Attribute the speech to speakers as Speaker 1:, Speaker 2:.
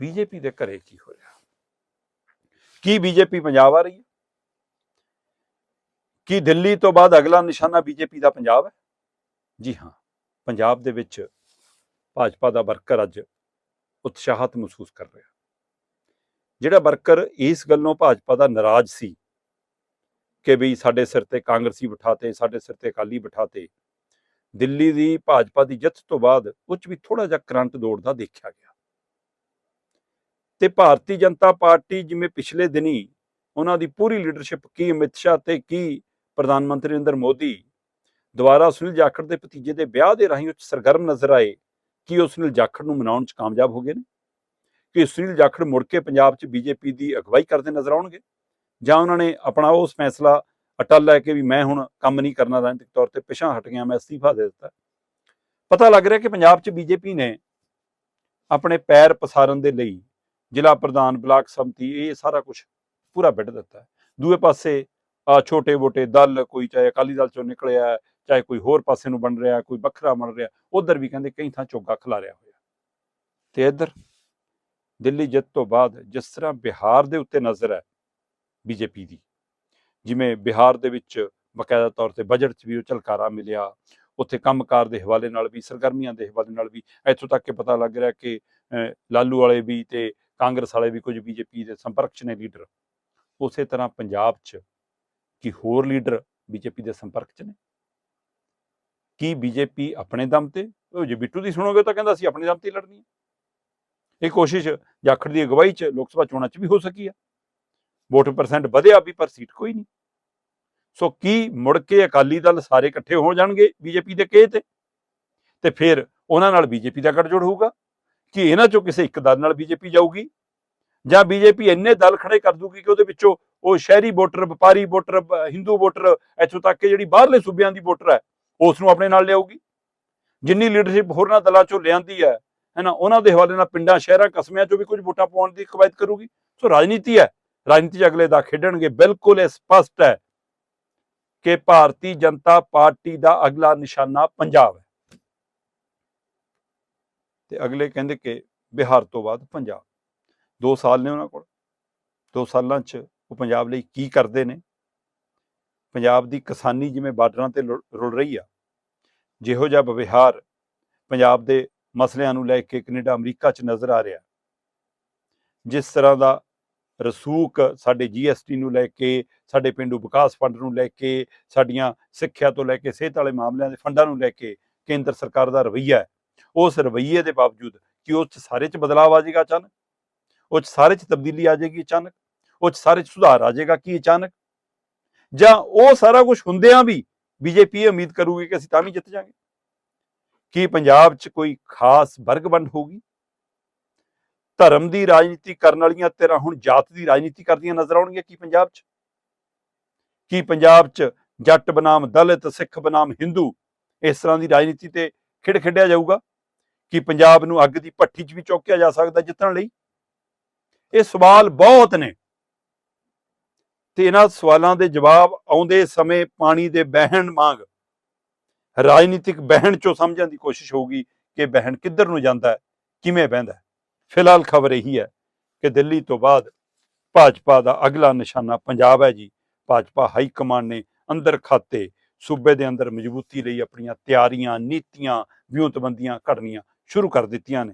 Speaker 1: BJP ਦੇ ਘਰੇ ਕੀ ਹੋ ਰਿਹਾ ਕੀ ਬੀਜੇਪੀ ਪੰਜਾਬ ਆ ਰਹੀ ਹੈ? ਕੀ ਦਿੱਲੀ ਤੋਂ ਬਾਅਦ ਅਗਲਾ ਨਿਸ਼ਾਨਾ ਬੀਜੇਪੀ ਦਾ ਪੰਜਾਬ ਹੈ? ਜੀ ਹਾਂ, ਪੰਜਾਬ ਦੇ ਵਿੱਚ ਭਾਜਪਾ ਦਾ ਵਰਕਰ ਅੱਜ ਉਤਸ਼ਾਹਤ ਮਹਿਸੂਸ ਕਰ ਰਿਹਾ। ਜਿਹੜਾ ਵਰਕਰ ਇਸ ਗੱਲੋਂ ਭਾਜਪਾ ਦਾ ਨਾਰਾਜ਼ ਸੀ ਕਿ ਵੀ ਸਾਡੇ ਸਿਰ ਤੇ ਕਾਂਗਰਸੀ ਬਿਠਾਤੇ, ਸਾਡੇ ਸਿਰ ਤੇ ਅਕਾਲੀ ਬਿਠਾਤੇ, ਦਿੱਲੀ ਦੀ ਭਾਜਪਾ ਦੀ ਜਿੱਤ ਤੋਂ ਬਾਅਦ ਕੁਝ ਵੀ ਥੋੜਾ ਜਿਹਾ ਕਰੰਟ ਦੌੜਦਾ ਦੇਖਿਆ ਗਿਆ। ਤੇ ਭਾਰਤੀ ਜਨਤਾ ਪਾਰਟੀ ਜਿਵੇਂ ਪਿਛਲੇ ਦਿਨੀ ਉਹਨਾਂ ਦੀ ਪੂਰੀ ਲੀਡਰਸ਼ਿਪ ਕੀ, ਅਮਿਤ ਸ਼ਾਹ ਤੇ ਕੀ, ਪ੍ਰਧਾਨ ਮੰਤਰੀ ਨਰਿੰਦਰ ਮੋਦੀ ਦੁਬਾਰਾ ਸੁਨੀਲ ਜਾਖੜ ਦੇ ਭਤੀਜੇ ਦੇ ਵਿਆਹ ਦੇ ਰਾਹੀਂ ਉੱਚ ਸਰਗਰਮ ਨਜ਼ਰ ਆਏ, ਕਿ ਉਹ ਸੁਨੀਲ ਜਾਖੜ ਨੂੰ ਮਨਾਉਣ 'ਚ ਕਾਮਯਾਬ ਹੋ ਗਏ ਨੇ? ਕਿ ਸੁਨੀਲ ਜਾਖੜ ਮੁੜ ਕੇ ਪੰਜਾਬ 'ਚ ਬੀਜੇਪੀ ਦੀ ਅਗਵਾਈ ਕਰਦੇ ਨਜ਼ਰ ਆਉਣਗੇ? ਜਾਂ ਉਹਨਾਂ ਨੇ ਆਪਣਾ ਉਹ ਫੈਸਲਾ ਅਟਲ ਲੈ ਕੇ ਵੀ ਮੈਂ ਹੁਣ ਕੰਮ ਨਹੀਂ ਕਰਨਾ ਰਾਜਨੀਤਿਕ ਤੌਰ ਤੇ ਪਿਛਾਂ ਹਟ ਗਿਆ, ਮੈਂ ਅਸਤੀਫਾ ਦੇ ਦਿੱਤਾ? ਪਤਾ ਲੱਗ ਰਿਹਾ ਕਿ ਪੰਜਾਬ 'ਚ ਬੀਜੇਪੀ ਨੇ ਆਪਣੇ ਪੈਰ ਪਸਾਰਨ ਦੇ ਲਈ ਜ਼ਿਲ੍ਹਾ ਪ੍ਰਧਾਨ ਬਲਾਕ ਸੰਮਤੀ, ਇਹ ਸਾਰਾ ਕੁਝ ਪੂਰਾ ਵਿੱਢ ਦਿੱਤਾ ਦੂਏ ਪਾਸੇ, ਆ ਛੋਟੇ ਮੋਟੇ ਦਲ ਕੋਈ ਚਾਹੇ ਅਕਾਲੀ ਦਲ ਚੋਂ ਨਿਕਲਿਆ, ਚਾਹੇ ਕੋਈ ਹੋਰ ਪਾਸੇ ਨੂੰ ਬਣ ਰਿਹਾ, ਕੋਈ ਵੱਖਰਾ ਬਣ ਰਿਹਾ, ਉਧਰ ਵੀ ਕਹਿੰਦੇ ਕਈ ਥਾਂ ਚੋਗਾ ਖਿਲਾਰਿਆ ਹੋਇਆ। ਤੇ ਇੱਧਰ, ਦਿੱਲੀ ਜਿੱਤ ਤੋਂ ਬਾਅਦ ਜਿਸ ਤਰ੍ਹਾਂ ਬਿਹਾਰ ਦੇ ਉੱਤੇ ਨਜ਼ਰ ਹੈ ਬੀਜੇਪੀ ਦੀ, ਜਿਵੇਂ ਬਿਹਾਰ ਦੇ ਵਿੱਚ ਬਕਾਇਦਾ ਤੌਰ ਤੇ ਬਜਟ 'ਚ ਵੀ ਉਹ ਝਲਕਾਰਾ ਮਿਲਿਆ, ਉੱਥੇ ਕੰਮਕਾਰ ਦੇ ਹਵਾਲੇ ਨਾਲ ਵੀ, ਸਰਗਰਮੀਆਂ ਦੇ ਹਵਾਲੇ ਨਾਲ ਵੀ, ਇੱਥੋਂ ਤੱਕ ਕਿ ਪਤਾ ਲੱਗ ਰਿਹਾ ਕਿ ਲਾਲੂ ਵਾਲੇ ਵੀ ਤੇ ਕਾਂਗਰਸ ਵਾਲੇ ਵੀ ਕੁਝ ਬੀਜੇਪੀ ਦੇ ਸੰਪਰਕ 'ਚ ਨੇ ਲੀਡਰ। ਉਸੇ ਤਰ੍ਹਾਂ ਪੰਜਾਬ 'ਚ ਕੀ ਹੋਰ ਲੀਡਰ ਬੀਜੇਪੀ ਦੇ ਸੰਪਰਕ 'ਚ ਨੇ? ਕੀ ਬੀਜੇਪੀ ਆਪਣੇ ਦਮ ਤੇ? ਉਹ ਜੇ ਬਿੱਟੂ ਦੀ ਸੁਣੋਗੇ ਤਾਂ ਕਹਿੰਦਾ ਸੀ, ਆਪਣੇ ਦਮ ਤੇ ਲੜਨੀ ਹੈ। ਇਹ ਕੋਸ਼ਿਸ਼ ਜਾਖੜ ਦੀ ਅਗਵਾਈ 'ਚ ਲੋਕ ਸਭਾ ਚੋਣਾਂ 'ਚ ਵੀ ਹੋ ਸਕੀ ਆ ਵੋਟ ਪਰਸੈਂਟ ਵਧਿਆ ਵੀ, ਪਰ ਸੀਟ ਕੋਈ ਨਹੀਂ। ਸੋ ਕੀ ਮੁੜ ਕੇ ਅਕਾਲੀ ਦਲ ਸਾਰੇ ਇਕੱਠੇ ਹੋ ਜਾਣਗੇ ਬੀਜੇਪੀ ਦੇ ਕਹੇ ਤੇ? ਤੇ ਫਿਰ ਉਹਨਾਂ ਨਾਲ ਬੀਜੇਪੀ ਦਾ ਗੱਠਜੋੜ ਹੋਊਗਾ। ਕਿ ਇਹਨਾਂ ਚੋਂ ਕਿਸੇ ਇੱਕ ਦਲ ਨਾਲ ਬੀਜੇਪੀ ਜਾਊਗੀ। ਜਾਂ ਬੀਜੇਪੀ ਇੰਨੇ ਦਲ ਖੜੇ ਕਰ ਦੂਗੀ ਕਿ ਉਹਦੇ ਵਿੱਚੋਂ ਉਹ ਸ਼ਹਿਰੀ ਵੋਟਰ, ਵਪਾਰੀ ਵੋਟਰ ਹਿੰਦੂ ਵੋਟਰ ਇੱਥੋਂ ਤੱਕ ਕਿ ਜਿਹੜੀ ਬਾਹਰਲੇ ਸੂਬਿਆਂ ਦੀ ਵੋਟਰ ਹੈ ਉਸ ਨੂੰ ਆਪਣੇ ਨਾਲ ਲਿਆਊਗੀ। ਜਿੰਨੀ ਲੀਡਰਸ਼ਿਪ ਹੋਰਨਾਂ ਦਲਾਂ ਚੋਂ ਲਿਆਂਦੀ ਹੈ, ਹੈਨਾ, ਉਹਨਾਂ ਦੇ ਹਵਾਲੇ ਨਾਲ ਪਿੰਡਾਂ, ਸ਼ਹਿਰਾਂ ਕਸਮਿਆਂ ਚੋਂ ਵੀ ਕੁਝ ਵੋਟਾਂ ਪਾਉਣ ਦੀ ਕਵਾਇਦ ਕਰੂਗੀ। ਸੋ ਰਾਜਨੀਤੀ ਹੈ, ਰਾਜਨੀਤੀ 'ਚ ਅਗਲੇ ਦਾ ਖੇਡਣਗੇ, ਬਿਲਕੁਲ ਇਹ ਸਪਸ਼ਟ ਹੈ ਕਿ ਭਾਰਤੀ ਜਨਤਾ ਪਾਰਟੀ ਦਾ ਅਗਲਾ ਨਿਸ਼ਾਨਾ ਪੰਜਾਬ ਹੈ। ਤੇ ਅਗਲੇ ਕਹਿੰਦੇ ਕਿ ਬਿਹਾਰ ਤੋਂ ਬਾਅਦ ਪੰਜਾਬ। 2 ਸਾਲ ਨੇ ਉਹਨਾਂ ਕੋਲ। 2 ਸਾਲਾਂ 'ਚ ਉਹ ਪੰਜਾਬ ਲਈ ਕੀ ਕਰਦੇ ਨੇ? ਪੰਜਾਬ ਦੀ ਕਿਸਾਨੀ ਜਿਵੇਂ ਬਾਰਡਰਾਂ ਤੇ ਲੁ- ਰੁਲ ਰਹੀ ਆ। ਜਿਹੋ ਜਿਹਾ ਵਿਵਹਾਰ ਪੰਜਾਬ ਦੇ ਮਸਲਿਆਂ ਨੂੰ ਲੈ ਕੇ ਕੈਨੇਡਾ, ਅਮਰੀਕਾ 'ਚ ਨਜ਼ਰ ਆ ਰਿਹਾ। ਜਿਸ ਤਰ੍ਹਾਂ ਦਾ ਰਸੂਕ ਸਾਡੇ ਜੀਐਸਟੀ ਨੂੰ ਲੈ ਕੇ, ਸਾਡੇ ਪਿੰਡੂ ਵਿਕਾਸ ਫੰਡ ਨੂੰ ਲੈ ਕੇ, ਸਾਡੀਆਂ ਸਿੱਖਿਆ ਤੋਂ ਲੈ ਕੇ ਸਿਹਤ ਵਾਲੇ ਮਾਮਲਿਆਂ ਦੇ ਫੰਡਾਂ ਨੂੰ ਲੈ ਕੇ ਕੇਂਦਰ ਸਰਕਾਰ ਦਾ ਰਵੱਈਆ ਹੈ। ਉਸ ਰਵੱਈਏ ਦੇ ਬਾਵਜੂਦ ਕਿ ਉਸ 'ਚ ਸਾਰੇ 'ਚ ਬਦਲਾਅ ਆ ਜਾਏਗਾ ਅਚਾਨਕ? ਉਹ 'ਚ ਸਾਰੇ 'ਚ ਤਬਦੀਲੀ ਆ ਜਾਏਗੀ ਅਚਾਨਕ? ਉਹ 'ਚ ਸਾਰੇ 'ਚ ਸੁਧਾਰ ਆ ਜਾਏਗਾ ਕੀ ਅਚਾਨਕ? ਜਾਂ ਉਹ ਸਾਰਾ ਕੁਝ ਹੁੰਦਿਆਂ ਵੀ ਬੀਜੇਪੀ ਉਮੀਦ ਕਰੂਗੀ ਕਿ ਅਸੀਂ ਤਾਂ ਵੀ ਜਿੱਤ ਜਾਾਂਗੇ ਕੀ ਪੰਜਾਬ 'ਚ ਕੋਈ ਖਾਸ ਵਰਗ ਵੰਡ ਹੋਊਗੀ? ਧਰਮ ਦੀ ਰਾਜਨੀਤੀ ਕਰਨ ਵਾਲੀਆਂ ਤੇਰਾ ਹੁਣ ਜਾਤ ਦੀ ਰਾਜਨੀਤੀ ਕਰਦੀਆਂ ਨਜ਼ਰ ਆਉਣਗੀਆਂ ਕੀ ਪੰਜਾਬ 'ਚ? ਕੀ ਪੰਜਾਬ 'ਚ ਜੱਟ ਬਨਾਮ ਦਲਿਤ, ਸਿੱਖ ਬਨਾਮ ਹਿੰਦੂ ਇਸ ਤਰ੍ਹਾਂ ਦੀ ਰਾਜਨੀਤੀ ਤੇ ਖਿੜ ਖਿਡਿਆ ਜਾਊਗਾ? ਕਿ ਪੰਜਾਬ ਨੂੰ ਅੱਗ ਦੀ ਭੱਠੀ 'ਚ ਵੀ ਚੌਕਿਆ ਜਾ ਸਕਦਾ ਜਿੱਤਣ ਲਈ? ਇਹ ਸਵਾਲ ਬਹੁਤ ਨੇ। ਤੇ ਇਹਨਾਂ ਸਵਾਲਾਂ ਦੇ ਜਵਾਬ ਆਉਂਦੇ ਸਮੇਂ ਪਾਣੀ ਦੇ ਬਹਿਣ ਵਾਂਗ ਰਾਜਨੀਤਿਕ ਬਹਿਣ ਚੋਂ ਸਮਝਣ ਦੀ ਕੋਸ਼ਿਸ਼ ਹੋਊਗੀ ਕਿ ਬਹਿਣ ਕਿੱਧਰ ਨੂੰ ਜਾਂਦਾ ਹੈ, ਕਿਵੇਂ ਬਹਿੰਦਾ ਹੈ। ਫਿਲਹਾਲ ਖਬਰ ਇਹੀ ਹੈ ਕਿ ਦਿੱਲੀ ਤੋਂ ਬਾਅਦ ਭਾਜਪਾ ਦਾ ਅਗਲਾ ਨਿਸ਼ਾਨਾ ਪੰਜਾਬ ਹੈ ਜੀ। ਭਾਜਪਾ ਹਾਈ ਕਮਾਂਡ ਨੇ ਅੰਦਰ ਖਾਤੇ ਸੂਬੇ ਦੇ ਅੰਦਰ ਮਜ਼ਬੂਤੀ ਲਈ ਆਪਣੀਆਂ ਤਿਆਰੀਆਂ, ਨੀਤੀਆਂ, ਵਿਉਂਤਬੰਦੀਆਂ ਘੜਨੀਆਂ ਸ਼ੁਰੂ ਕਰ ਦਿੱਤੀਆਂ ਨੇ